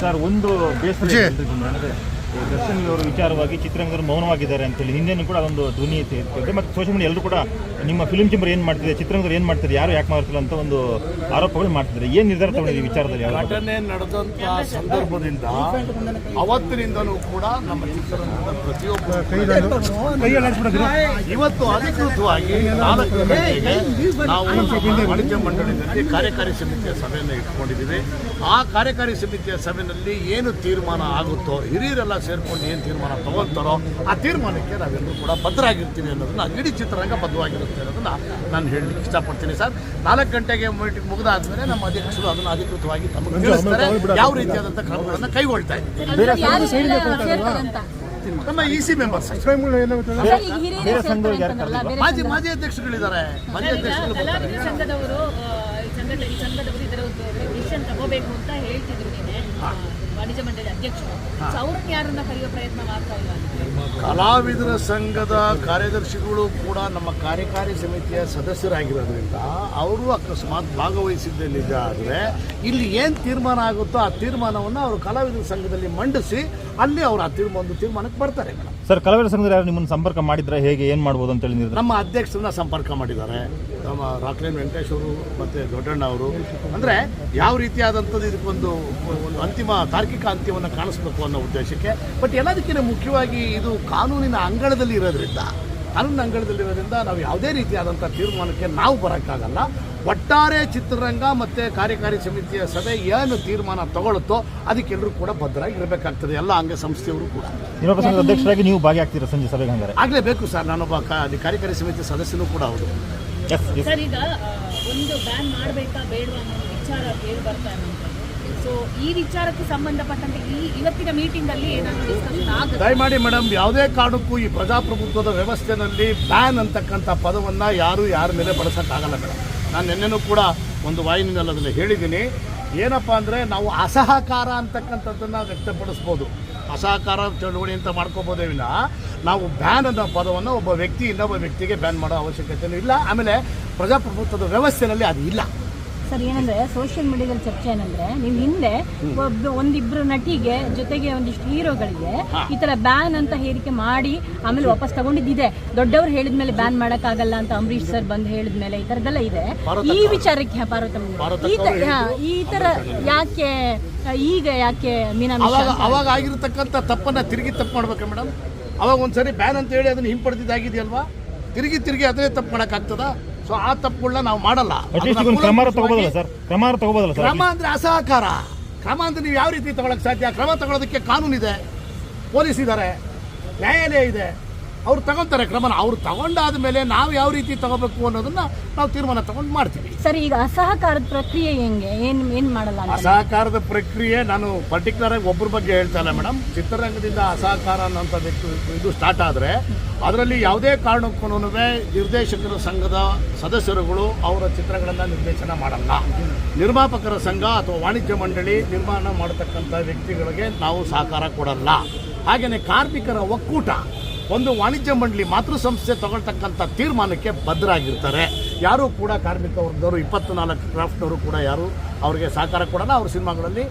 Sir ಒಂದು ಬೇಸರ ದರ್ಶನ್ ಅವರು ವಿಚಾರವಾಗಿ ಚಿತ್ರರಂಗರು ಮೌನವಾಗಿದ್ದಾರೆ ಅಂತೇಳಿ ಹಿಂದೆನೂ ಕೂಡ ಒಂದು ಧ್ವನಿ ಇರ್ತದೆ ಮತ್ತು ಸೋಷಿಯಲ್ ಮೀಡಿಯಾ ಎಲ್ಲರೂ ಕೂಡ ನಿಮ್ಮ ಫಿಲ್ಮ್ ಚೇಂಬರ್ ಏನು ಮಾಡ್ತಿದೆ ಚಿತ್ರರಂಗರು ಏನು ಮಾಡ್ತಾರೆ ಯಾರು ಯಾಕೆ ಮಾಡ್ತಿಲ್ಲ ಅಂತ ಒಂದು ಆರೋಪಗಳು ಮಾಡ್ತಿದ್ದಾರೆ. ಏನು ನಿರ್ಧಾರ ತಗೊಂಡಿದೆ ಈ ವಿಚಾರದಲ್ಲಿ ಘಟನೆ ನಡೆದಂತಹ ಸಂದರ್ಭದಿಂದ ಅವತ್ತಿನಿಂದಲೂ ಕೂಡ ನಮ್ಮ ಚಿತ್ರರಂಗದ ಪ್ರತಿಯೊಬ್ಬ ಇವತ್ತು ಅಧಿಕೃತವಾಗಿ ನಾಲ್ಕು ಗಂಟೆಗೆ ನಾವು ವಾಣಿಜ್ಯ ಮಂಡಳಿಯಲ್ಲಿ ಕಾರ್ಯಕಾರಿ ಸಮಿತಿಯ ಸಭೆಯನ್ನು ಇಟ್ಕೊಂಡಿದ್ದೀವಿ. ಆ ಕಾರ್ಯಕಾರಿ ಸಮಿತಿಯ ಸಭೆಯಲ್ಲಿ ಏನು ತೀರ್ಮಾನ ಆಗುತ್ತೋ ಹಿರಿಯರೆಲ್ಲ ಸೇರ್ಕೊಂಡು ಏನು ತೀರ್ಮಾನ ತಗೊಳ್ತಾರೋ ಆ ತೀರ್ಮಾನಕ್ಕೆ ನಾವೆಲ್ಲರೂ ಕೂಡ ಬದ್ಧರಾಗಿರ್ತೀವಿ ಅನ್ನೋದನ್ನು ಇಡೀ ಚಿತ್ರರಂಗ ಬದ್ಧವಾಗಿರುತ್ತೆ ಅನ್ನೋದನ್ನು ನಾನು ಹೇಳಲಿಕ್ಕೆ ಇಷ್ಟಪಡ್ತೀನಿ ಸರ್. ನಾಲ್ಕು ಗಂಟೆಗೆ ಮೀಟಿಂಗ್ ಮುಗಿದಾದ್ಮೇಲೆ ನಮ್ಮ ಅಧ್ಯಕ್ಷರು ಅದನ್ನು ಅಧಿಕೃತವಾಗಿ ತಮಗೆ ತಿಳಿಸ್ತಾರೆ. ಯಾವ ರೀತಿಯಾದಂಥ ಕ್ರಮಗಳನ್ನು ಕೈಗೊಳ್ತಾ ಇದ್ದೀವಿ. ನಮ್ಮ ಇ ಸಿ ಮೆಂಬರ್ಸ್ ಮಾಜಿ ಮಾಜಿ ಅಧ್ಯಕ್ಷರುಗಳಿದ್ದಾರೆ. ಮಾಜಿ ಅಧ್ಯಕ್ಷರು ಸಂಘದವರು ಸಂಘದವರು ಇದರ ಡಿಸಿಷನ್ ತಗೋಬೇಕು ಅಂತ ಹೇಳ್ತಿದ್ರು ವಾಣಿಜ್ಯ ಮಂಡಳಿ ಅಧ್ಯಕ್ಷರು. ಅವ್ರನ್ನ ಯಾರನ್ನ ಕರೆಯುವ ಪ್ರಯತ್ನ ಮಾಡ್ತಾ ಇಲ್ಲ? ಕಲಾವಿದರ ಸಂಘದ ಕಾರ್ಯದರ್ಶಿಗಳು ಕೂಡ ನಮ್ಮ ಕಾರ್ಯಕಾರಿ ಸಮಿತಿಯ ಸದಸ್ಯರಾಗಿರೋದ್ರಿಂದ ಅವರು ಅಕಸ್ಮಾತ್ ಭಾಗವಹಿಸಿದ್ದೇ ನಿಜ ಆದರೆ ಇಲ್ಲಿ ಏನು ತೀರ್ಮಾನ ಆಗುತ್ತೋ ಆ ತೀರ್ಮಾನವನ್ನು ಅವರು ಕಲಾವಿದರ ಸಂಘದಲ್ಲಿ ಮಂಡಿಸಿ ಅಲ್ಲಿ ಅವರು ಆ ತೀರ್ಮಾನ ಒಂದು ತೀರ್ಮಾನಕ್ಕೆ ಬರ್ತಾರೆ ಮೇಡಮ್. ಸರ್ ಕಲಾವಿದರ ಸಂಘದಲ್ಲಿ ಯಾರು ನಿಮ್ಮನ್ನು ಸಂಪರ್ಕ ಮಾಡಿದ್ರೆ ಹೇಗೆ ಏನು ಮಾಡ್ಬೋದು ಅಂತೇಳಿ ನಿರ್ಧಾರ ನಮ್ಮ ಅಧ್ಯಕ್ಷರನ್ನ ಸಂಪರ್ಕ ಮಾಡಿದ್ದಾರೆ. ನಮ್ಮ ರಾಕ್ಲೇನ್ ವೆಂಕಟೇಶ್ ಅವರು ಮತ್ತು ದೊಡ್ಡಣ್ಣ ಅವರು. ಅಂದರೆ ಯಾವ ರೀತಿಯಾದಂಥದ್ದು ಇದಕ್ಕೊಂದು ಒಂದು ಅಂತಿಮ ತಾರ್ಕಿಕ ಅಂತ್ಯವನ್ನು ಕಾಣಿಸ್ಬೇಕು ಅನ್ನೋ ಉದ್ದೇಶಕ್ಕೆ. ಬಟ್ ಎಲ್ಲದಕ್ಕಿಂತ ಮುಖ್ಯವಾಗಿ ಇದು ಕಾನೂನಿನ ಅಂಗಳದಲ್ಲಿ ಇರೋದ್ರಿಂದ ಕಾನೂನಿನ ಅಂಗಳದಲ್ಲಿರೋದ್ರಿಂದ ನಾವು ಯಾವುದೇ ರೀತಿಯಾದಂಥ ತೀರ್ಮಾನಕ್ಕೆ ನಾವು ಬರೋಕ್ಕಾಗಲ್ಲ. ಒಟ್ಟಾರೆ ಚಿತ್ರರಂಗ ಮತ್ತು ಕಾರ್ಯಕಾರಿ ಸಮಿತಿಯ ಸಭೆ ಏನು ತೀರ್ಮಾನ ತಗೊಳುತ್ತೋ ಅದಕ್ಕೆಲ್ಲರೂ ಕೂಡ ಬದ್ಧರಾಗಿ ಇರಬೇಕಾಗ್ತದೆ ಎಲ್ಲ ಅಂಗ ಸಂಸ್ಥೆಯವರು ಕೂಡ. ಅಧ್ಯಕ್ಷರಾಗಿ ನೀವು ಭಾಗಿಯಾಗ್ತೀರಾ ಸಂಜೆ ಸಭೆಗೆ ಹಂಗಾರೆ? ಆಗಲೇಬೇಕು ಸರ್ ನಾನೊಬ್ಬ ಕಾ- ಕಾರ್ಯಕಾರಿ ಸಮಿತಿ ಸದಸ್ಯನೂ ಕೂಡ ಹೌದು. ಸರ್ ಈಗ ಒಂದು ಬ್ಯಾನ್ ಮಾಡಬೇಕಾ ಬೇಡವಾ ಅನ್ನೋ ವಿಚಾರ ಕೇಳಿ ಬರ್ತಾ ಇರುವಂಥದ್ದು ಸೊ ಈ ವಿಚಾರಕ್ಕೆ ಸಂಬಂಧಪಟ್ಟಂತೆ ಈ ಇವತ್ತಿನ ಮೀಟಿಂಗ್ ಅಲ್ಲಿ ದಯಮಾಡಿ ಮೇಡಮ್, ಯಾವುದೇ ಕಾರಣಕ್ಕೂ ಈ ಪ್ರಜಾಪ್ರಭುತ್ವದ ವ್ಯವಸ್ಥೆಯಲ್ಲಿ ಬ್ಯಾನ್ ಅಂತಕ್ಕಂಥ ಪದವನ್ನು ಯಾರು ಯಾರ ಮೇಲೆ ಬಳಸೋಕ್ಕಾಗಲ್ಲ ಮೇಡಮ್. ನಾನು ನಿನ್ನೆನೂ ಕೂಡ ಒಂದು ವಾಹಿನಿನಲ್ಲಿ ಅದನ್ನು ಹೇಳಿದ್ದೀನಿ. ಏನಪ್ಪ ಅಂದರೆ ನಾವು ಅಸಹಕಾರ ಅಂತಕ್ಕಂಥದ್ದನ್ನು ವ್ಯಕ್ತಪಡಿಸ್ಬೋದು. ಅಸಹಕಾರ ಚಳುವಳಿ ಅಂತ ಮಾಡ್ಕೋಬೋದೇ ವಿನ ನಾವು ಬ್ಯಾನ್ ಅನ್ನೋ ಪದವನ್ನು ಒಬ್ಬ ವ್ಯಕ್ತಿ ಇನ್ನೊಬ್ಬ ವ್ಯಕ್ತಿಗೆ ಬ್ಯಾನ್ ಮಾಡೋ ಅವಶ್ಯಕತೆಯೂ ಇಲ್ಲ. ಆಮೇಲೆ ಪ್ರಜಾಪ್ರಭುತ್ವದ ವ್ಯವಸ್ಥೆಯಲ್ಲಿ ಅದು ಇಲ್ಲ. ಸರ್ ಏನಂದ್ರೆ ಸೋಷಿಯಲ್ ಮೀಡಿಯಾದಲ್ಲಿ ಚರ್ಚೆ ಏನಂದ್ರೆ ನೀವು ಹಿಂದೆ ಒಬ್ಬ ಒಂದಿಬ್ರು ನಟಿಗೆ ಜೊತೆಗೆ ಒಂದಿಷ್ಟು ಹೀರೋಗಳಿಗೆ ಈ ತರ ಬ್ಯಾನ್ ಅಂತ ಹೇರಿಕೆ ಮಾಡಿ ಆಮೇಲೆ ವಾಪಸ್ ತಗೊಂಡಿದ್ದಿದೆ. ದೊಡ್ಡವ್ರು ಹೇಳಿದ್ಮೇಲೆ ಬ್ಯಾನ್ ಮಾಡಕ್ಕಾಗಲ್ಲ ಅಂತ ಅಂಬರೀಶ್ ಸರ್ ಬಂದು ಹೇಳಿದ್ಮೇಲೆ ಈ ತರದೆಲ್ಲ ಇದೆ. ಈ ವಿಚಾರಕ್ಕೆ ಪಾರ್ವತಮ್ಮ ಈ ತ- ಈ ತರ ಯಾಕೆ ಈಗ ಯಾಕೆ ಮೀನಾ ಅವಾಗ ಆಗಿರತಕ್ಕಂಥ ತಪ್ಪನ್ನ ತಿರುಗಿ ತಪ್ಪು ಮಾಡ್ಬೇಕು ಮೇಡಮ್. ಅವಾಗ ಒಂದ್ಸರಿ ಬ್ಯಾನ್ ಅಂತ ಹೇಳಿ ಅದನ್ನ ಹಿಂಪಡೆದಿದ್ದಾಗಿದೆಯಲ್ವಾ? ತಿರುಗಿ ತಿರುಗಿ ಅದೇ ತಪ್ಪು ಮಾಡೋಕ್ಕಾಗ್ತದ? ಸೊ ಆ ತಪ್ಪುಗಳನ್ನ ನಾವು ಮಾಡಲ್ಲ. ಕ್ರಮ ತಗೋಬೋದಲ್ಲ ಸರ್? ಕ್ರಮ ತಗೋಬೋದಲ್ಲ ಸರ್? ಕ್ರಮ ಅಂದ್ರೆ ಅಸಹಕಾರ. ಕ್ರಮ ಅಂದ್ರೆ ನೀವು ಯಾವ ರೀತಿ ತಗೊಳಕ್ ಸಾಧ್ಯ? ಕ್ರಮ ತಗೊಳ್ಳೋದಕ್ಕೆ ಕಾನೂನಿದೆ. ಪೊಲೀಸ್ ಇದ್ದಾರೆ ನ್ಯಾಯಾಲಯ ಇದೆ. ಅವ್ರು ತಗೊಳ್ತಾರೆ ಕ್ರಮನ. ಅವ್ರು ತಗೊಂಡಾದ ಮೇಲೆ ನಾವು ಯಾವ ರೀತಿ ತಗೋಬೇಕು ಅನ್ನೋದನ್ನ ನಾವು ತೀರ್ಮಾನ ತಗೊಂಡು ಮಾಡ್ತೀವಿ. ಸರ್ ಈಗ ಅಸಹಕಾರದ ಪ್ರಕ್ರಿಯೆ ಹೆಂಗೆ? ಏನು ಏನು ಮಾಡಲ್ಲ ಅಸಹಕಾರದ ಪ್ರಕ್ರಿಯೆ ನಾನು ಪರ್ಟಿಕ್ಯುಲರ್ ಆಗಿ ಒಬ್ಬರ ಬಗ್ಗೆ ಹೇಳ್ತಾ ಇಲ್ಲ ಮೇಡಮ್ ಚಿತ್ರರಂಗದಿಂದ ಅಸಹಕಾರ ಅನ್ನೋಂಥದ್ದು ಇದು ಸ್ಟಾರ್ಟ್ ಆದರೆ ಅದರಲ್ಲಿ ಯಾವುದೇ ಕಾರಣಕ್ಕೂ ನಿರ್ದೇಶಕರ ಸಂಘದ ಸದಸ್ಯರುಗಳು ಅವರ ಚಿತ್ರಗಳನ್ನು ನಿರ್ದೇಶನ ಮಾಡಲ್ಲ. ನಿರ್ಮಾಪಕರ ಸಂಘ ಅಥವಾ ವಾಣಿಜ್ಯ ಮಂಡಳಿ ನಿರ್ಮಾಣ ಮಾಡತಕ್ಕಂಥ ವ್ಯಕ್ತಿಗಳಿಗೆ ನಾವು ಸಹಕಾರ ಕೊಡಲ್ಲ. ಹಾಗೆಯೇ ಕಾರ್ಮಿಕರ ಒಕ್ಕೂಟ ಒಂದು ವಾಣಿಜ್ಯ ಮಂಡಳಿ ಮಾತೃ ಸಂಸ್ಥೆ ತಗೊಳ್ತಕ್ಕಂಥ ತೀರ್ಮಾನಕ್ಕೆ ಬದ್ಧರಾಗಿರ್ತಾರೆ. ಯಾರೂ ಕೂಡ ಕಾರ್ಮಿಕ ವರ್ಗದವರು ಇಪ್ಪತ್ತು ನಾಲ್ಕು ಕ್ರಾಫ್ಟ್ನವರು ಕೂಡ ಯಾರು ಅವರಿಗೆ ಸಹಕಾರ ಕೊಡೋಣ ಅವ್ರ ಸಿನಿಮಾಗಳಲ್ಲಿ